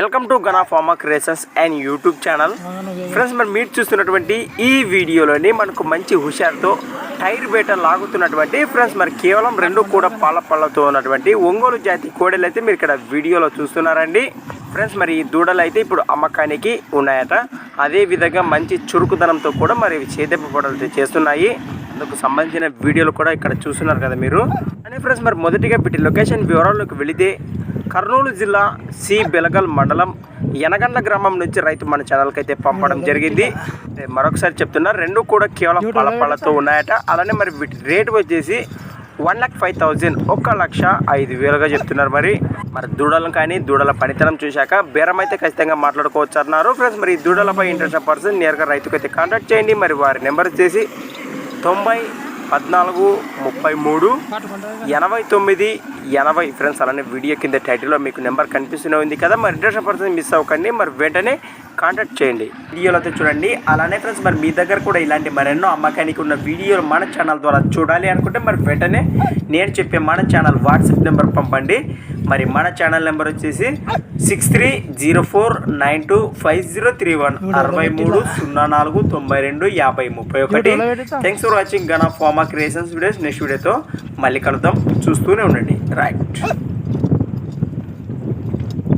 Welcome to Gana pharma creations and YouTube channel friends మరి మీరు చూస్తున్నటువంటి ఈ వీడియోలోని మనకు మంచి హుషారుతో టైర్ బేట లాగుతున్నటువంటి ఫ్రెండ్స్ మరి కేవలం రెండు కూడా పాల పళ్ళతో ఉన్నటువంటి ఒంగోలు జాతి కోడలు అయితే మీరు ఇక్కడ వీడియోలో చూస్తున్నారండి. ఫ్రెండ్స్ మరి ఈ దూడలు అయితే ఇప్పుడు అమ్మకానికి ఉన్నాయట. అదే విధంగా మంచి చురుకుదనంతో కూడా మరి ఇవి చేదెప్పబడలు చేస్తున్నాయి. అందుకు సంబంధించిన వీడియోలు కూడా ఇక్కడ చూస్తున్నారు కదా మీరు. అని ఫ్రెండ్స్ మరి మొదటిగా వీటి లొకేషన్ వివరాల్లోకి వెళితే కర్నూలు జిల్లా సి బెలగల్ మండలం యనగండ్ల గ్రామం నుంచి రైతు మన ఛానల్కి అయితే పంపడం జరిగింది. మరొకసారి చెప్తున్నా రెండు కూడా కేవలం పళ్ళతో ఉన్నాయట. అలానే మరి వీటి రేటు వచ్చేసి వన్ లాక్ ఫైవ్ థౌజండ్ ఒక లక్ష ఐదు వేలుగా చెప్తున్నారు మరి. మరి దూడలను కానీ దూడల పనితనం చూశాక బేరం అయితే ఖచ్చితంగా మాట్లాడుకోవచ్చు అన్నారు. ఫ్రెండ్స్ మరి ఈ దూడలపై ఇంట్రెస్ట్ పర్సన్ నేరుగా రైతుకు అయితే కాంటాక్ట్ చేయండి. మరి వారి నెంబర్ వచ్చేసి తొంభై పద్నాలుగు ముప్పై మూడు ఎనభై తొమ్మిది ఎనభై ఫ్రెండ్స్ అలానే వీడియో కింద టైటిల్లో మీకు నెంబర్ కనిపిస్తూనే ఉంది కదా మరి ఇంట్రెస్ట్ పర్సన్ మిస్ అవ్వకండి మరి వెంటనే కాంటాక్ట్ చేయండి. వీడియోలో అయితే చూడండి అలానే ఫ్రెండ్స్ మరి మీ దగ్గర కూడా ఇలాంటి మరెన్నో అమ్మకానికి ఉన్న వీడియోలు మన ఛానల్ ద్వారా చూడాలి అనుకుంటే మరి వెంటనే నేను చెప్పే మన ఛానల్ వాట్సాప్ నెంబర్ పంపండి. మరి మన ఛానల్ నెంబర్ వచ్చేసి six three zero four nine two five zero three one అరవై మూడు సున్నా నాలుగు తొంభై రెండు యాభై ముప్పై ఒకటి. Thanks for watching Gana pharma creations videos next వీడియోతో మళ్ళీ కలుద్దాం. చూస్తూనే ఉండండి. రైట్